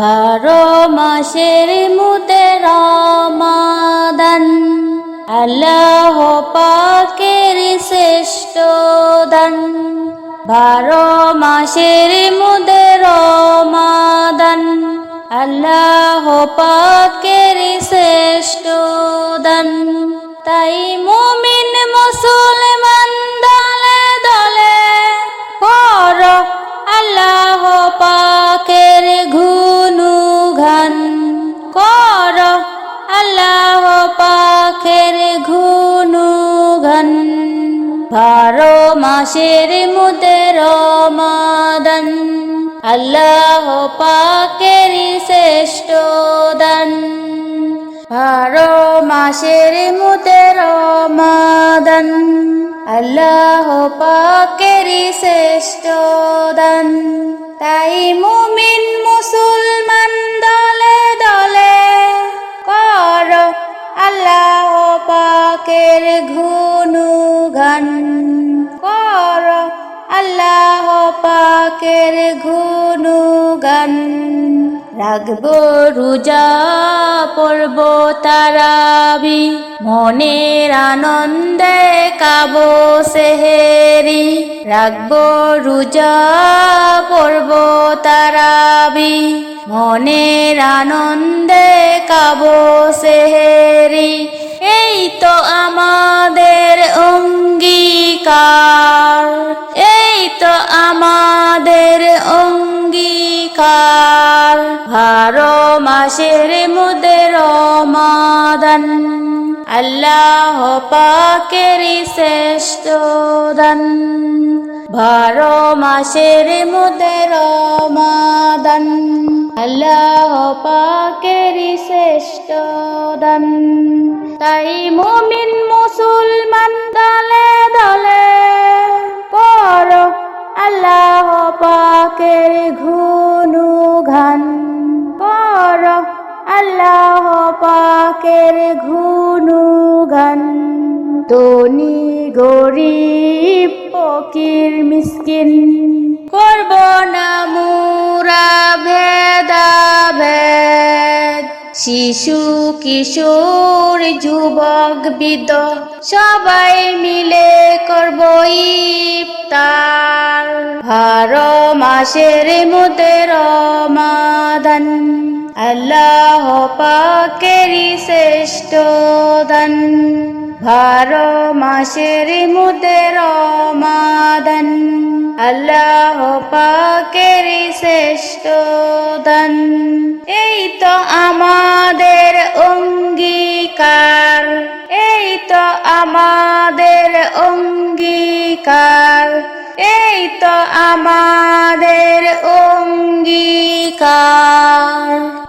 বারো মাসের মুতে রমাদান আল্লাহ পাকের শ্রেষ্ঠ দান। বারো মাসের মুদে রমাদান আল্লাহ পাকের মাসের মুদে রমাদান, আল্লাহ পাকের শ্রেষ্ঠ দান। বারো মাসের মুদে রমাদান, আল্লাহ পাকের শ্রেষ্ঠ দান। তাই মুমিন মুসলমান দলে দলে কর আল্লাহ পাকের ঘুনু গান আল্লাহ পাকের ঘুনু গান রাখব রোজা পর্ব তারাবি। মনের আনন্দে কাবো সেহেরি। রাখব রোজা পর্ব তারাবি। মনের আনন্দে কাবো সেহেরি। এই তো আমাদের অঙ্গীকার। বারো মাসের মধ্যে রমাদান, আল্লাহ পাকের শ্রেষ্ঠ দান। বারো মাসের মধ্যে রমাদান, আল্লাহ পাকের শ্রেষ্ঠ দান। তাই মুমিন মুসলমান পাকের ঘুনু গান তনি গরিব, ফকির, মিসকিন। করব না মুরা ভেদা ভেদ শিশু, কিশোর, যুবক, বৃদ্ধ, সবাই মিলে করব ইফতার। বারো মাসের মধ্যে রমাদান। আল্লাহ পাকেরই শ্রেষ্ঠ দান। বারো মাসের মধ্যে রমাদান। আল্লাহ পাকের শ্রেষ্ঠ দান। এই তো আমাদের অঙ্গীকার। এই তো আমাদের অঙ্গীকার। এই তো আমাদের অঙ্গীকার।